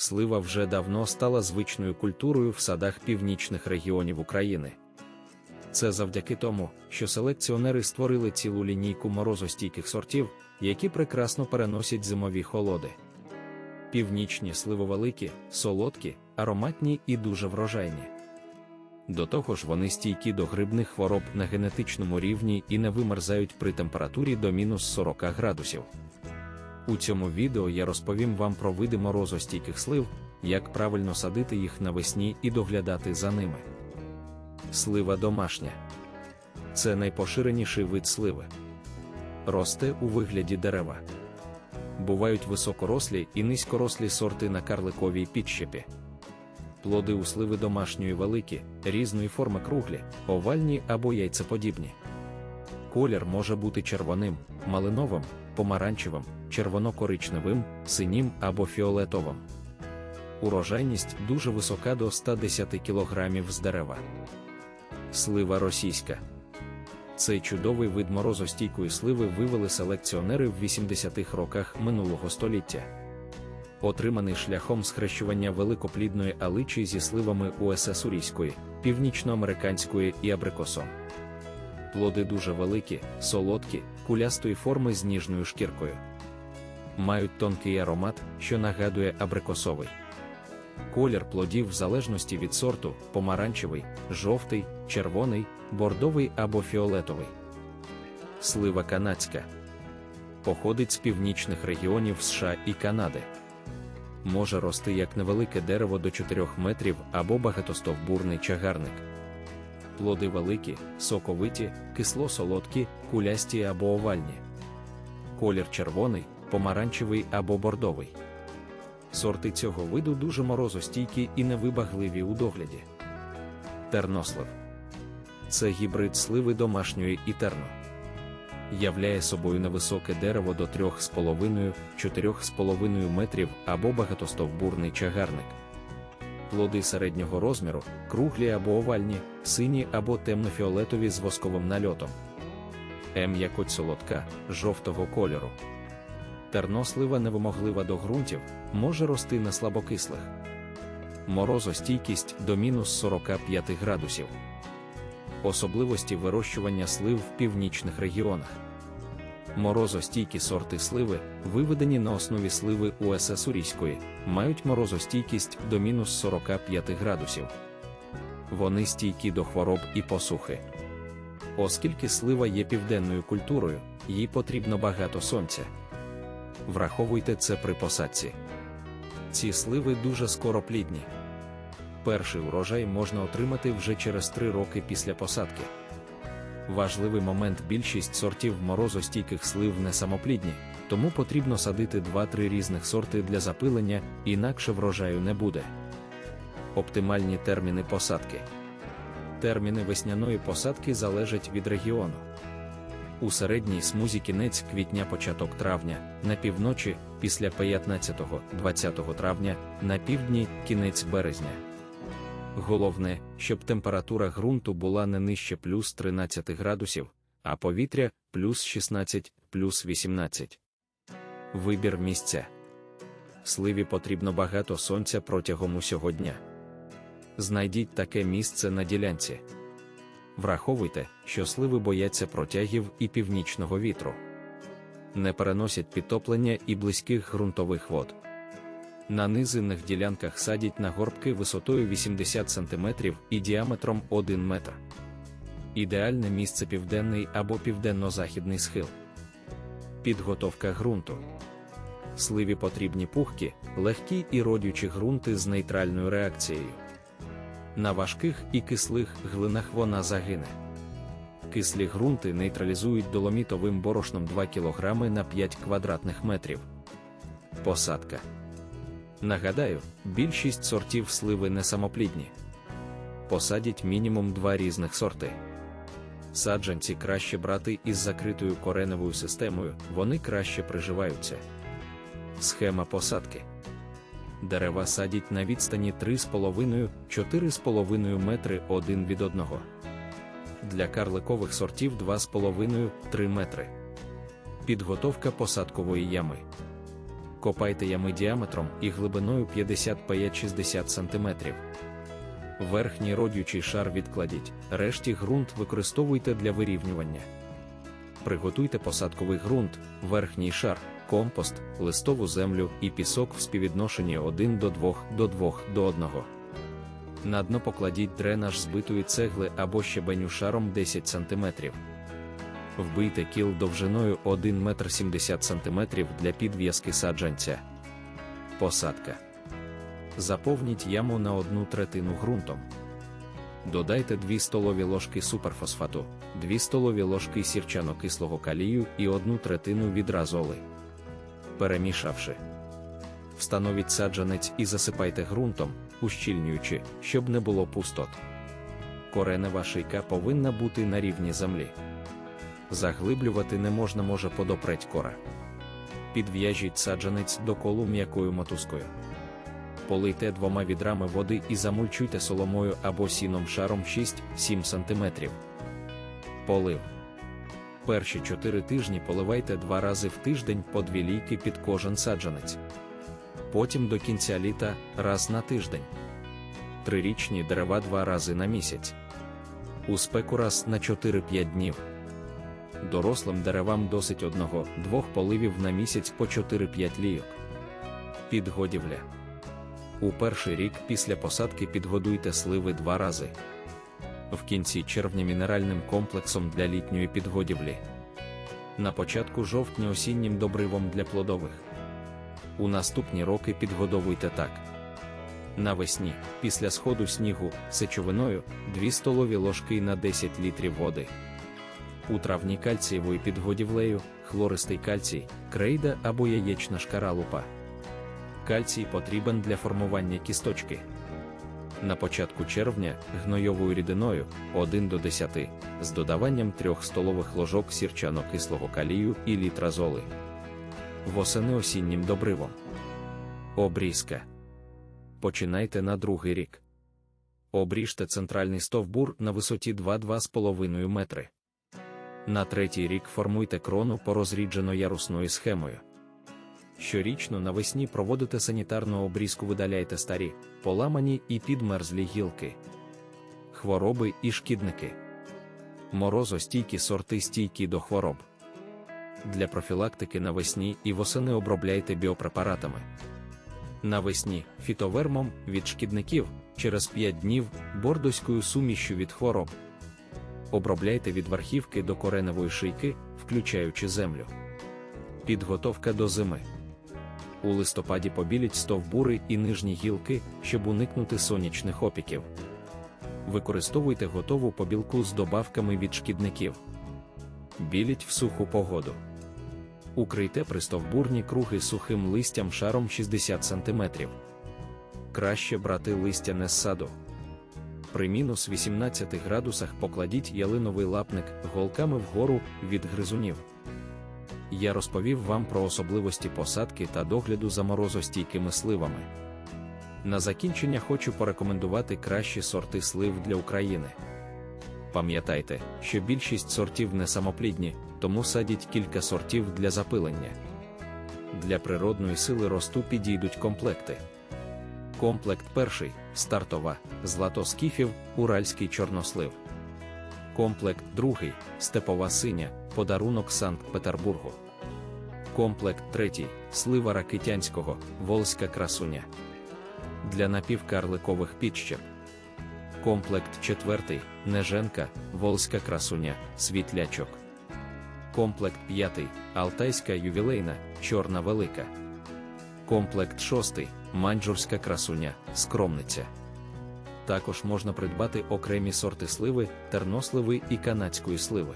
слива вже давно стала звичною культурою в садах північних регіонів України. Це завдяки тому, що селекціонери створили цілу лінійку морозостійких сортів, які прекрасно переносять зимові холоди. Північні сливи великі, солодкі, ароматні і дуже врожайні. До того ж, вони стійкі до грибних хвороб на генетичному рівні і не вимерзають при температурі до мінус 40 градусів. У цьому відео я розповім вам про види морозостійких слив, як правильно садити їх навесні і доглядати за ними. Слива домашня це найпоширеніший вид сливи. Росте у вигляді дерева. Бувають високорослі і низькорослі сорти на карликовій підщепі. Плоди у сливи домашньої великі, різної форми круглі, овальні або яйцеподібні. Колір може бути червоним, малиновим, помаранчевим, червоно-коричневим, синім або фіолетовим. Урожайність дуже висока до 110 кг з дерева. Слива російська. Цей чудовий вид морозостійкої сливи вивели селекціонери в 80-х роках минулого століття. Отриманий шляхом схрещування великоплідної аличі зі сливами УСС Урійської, північноамериканської і абрикосом. Плоди дуже великі, солодкі, кулястої форми з ніжною шкіркою. Мають тонкий аромат, що нагадує абрикосовий. Колір плодів в залежності від сорту помаранчевий, жовтий, червоний, бордовий або фіолетовий. Слива канадська походить з північних регіонів США і Канади. Може рости як невелике дерево до 4 метрів або багатостовбурний чагарник. Плоди великі, соковиті, кисло-солодкі, кулясті або овальні. Колір червоний, помаранчевий або бордовий. Сорти цього виду дуже морозостійкі і невибагливі у догляді. Тернослив це гібрид сливи домашньої і терно. Являє собою невисоке дерево до 3,5-4,5 метрів або багатостовбурний чагарник. Плоди середнього розміру, круглі або овальні, сині або темно-фіолетові з восковим нальотом. М якоть солодка, жовтого кольору. Тернослива невимоглива до ґрунтів, може рости на слабокислих. Морозостійкість до мінус 45 градусів. Особливості вирощування слив в північних регіонах. Морозостійкі сорти сливи, виведені на основі сливи УСС Урійської, мають морозостійкість до мінус 45 градусів. Вони стійкі до хвороб і посухи. Оскільки слива є південною культурою, їй потрібно багато сонця. Враховуйте це при посадці. Ці сливи дуже скороплідні. Перший урожай можна отримати вже через 3 роки після посадки. Важливий момент більшість сортів морозостійких слив не самоплідні, тому потрібно садити 2-3 різних сорти для запилення, інакше врожаю не буде. Оптимальні терміни посадки. Терміни весняної посадки залежать від регіону. У середній смузі кінець квітня початок травня, на півночі, після 15-20 травня, на півдні кінець березня. Головне, щоб температура ґрунту була не нижче плюс 13 градусів, а повітря плюс 16, плюс 18. Вибір місця. Сливі потрібно багато сонця протягом усього дня. Знайдіть таке місце на ділянці. Враховуйте, що сливи бояться протягів і північного вітру. Не переносять підтоплення і близьких ґрунтових вод. На низинних ділянках садять на горбки висотою 80 см і діаметром 1 метр. Ідеальне місце південний або південно-західний схил. Підготовка ґрунту. Сливі потрібні пухкі, легкі і родючі ґрунти з нейтральною реакцією. На важких і кислих глинах вона загине. Кислі ґрунти нейтралізують доломітовим борошном 2 кг на 5 квадратних метрів. Посадка. Нагадаю, більшість сортів сливи не самоплідні. Посадять мінімум два різних сорти. Саджанці краще брати із закритою кореневою системою, вони краще приживаються. Схема посадки. Дерева садять на відстані 3,5-4,5 метри один від одного. Для карликових сортів 2,5-3 метри. Підготовка посадкової ями. Копайте ями діаметром і глибиною 50-60 см. Верхній родючий шар відкладіть, решті ґрунт використовуйте для вирівнювання. Приготуйте посадковий ґрунт, верхній шар, компост, листову землю і пісок в співвідношенні 1 до 2 до 2 до 1. На дно покладіть дренаж збитої цегли або щебеню шаром 10 см. Вбийте кіл довжиною 1 метр 70 см для підв'язки саджанця. Посадка. Заповніть яму на одну третину ґрунтом. Додайте 2 столові ложки суперфосфату, 2 столові ложки сірчано-кислого калію і 1 третину відразоли. Перемішавши. Встановіть саджанець і засипайте ґрунтом, ущільнюючи, щоб не було пустот. Коренева шийка повинна бути на рівні землі. Заглиблювати не можна може подопреть кора. Підв'яжіть саджанець до колу м'якою мотузкою. Полийте двома відрами води і замульчуйте соломою або сіном шаром 6-7 см. Полив. Перші 4 тижні поливайте два рази в тиждень по дві лійки під кожен саджанець. Потім до кінця літа раз на тиждень. Трирічні дерева два рази на місяць. У спеку раз на 4-5 днів. Дорослим деревам досить одного-двох поливів на місяць по 4-5 лійок. Підгодівля. У перший рік після посадки підгодуйте сливи два рази. В кінці червня мінеральним комплексом для літньої підгодівлі. На початку жовтня осіннім добривом для плодових. У наступні роки підгодовуйте так. Навесні, після сходу снігу, сечовиною 2 столові ложки на 10 літрів води. У травні кальцієвою підгодівлею, хлористий кальцій, крейда або яєчна шкаралупа. Кальцій потрібен для формування кісточки. На початку червня гнойовою рідиною 1 до 10 з додаванням 3 столових ложок сірчано-кислого калію і літразоли. Восени осіннім добривом. Обрізка. Починайте на другий рік. Обріжте центральний стовбур на висоті 2-2,5 метри. На третій рік формуйте крону по розріджено ярусною схемою. Щорічно навесні проводите санітарну обрізку, видаляйте старі, поламані і підмерзлі гілки, хвороби і шкідники. Морозостійкі сорти стійкі до хвороб. Для профілактики навесні і восени обробляйте біопрепаратами. Навесні фітовермом від шкідників через 5 днів бордоською сумішю від хвороб. Обробляйте від верхівки до кореневої шийки, включаючи землю. Підготовка до зими. У листопаді побіліть стовбури і нижні гілки, щоб уникнути сонячних опіків. Використовуйте готову побілку з добавками від шкідників. Біліть в суху погоду. Укрийте пристовбурні круги сухим листям шаром 60 см. Краще брати листя не з саду. При мінус 18 градусах покладіть ялиновий лапник голками вгору від гризунів. Я розповів вам про особливості посадки та догляду за морозостійкими сливами. На закінчення хочу порекомендувати кращі сорти слив для України. Пам'ятайте, що більшість сортів не самоплідні, тому садіть кілька сортів для запилення. Для природної сили росту підійдуть комплекти. Комплект перший стартова, златоскіфів, уральський чорнослив. Комплект другий степова синя, подарунок Санкт-Петербургу. Комплект третій слива ракитянського, волська красуня. Для напівкарликових підщеп. Комплект четвертий неженка, волська красуня, світлячок. Комплект п'ятий Алтайська ювілейна, чорна велика. Комплект шостий манджурська красуня, скромниця. Також можна придбати окремі сорти сливи, терносливи і канадської сливи.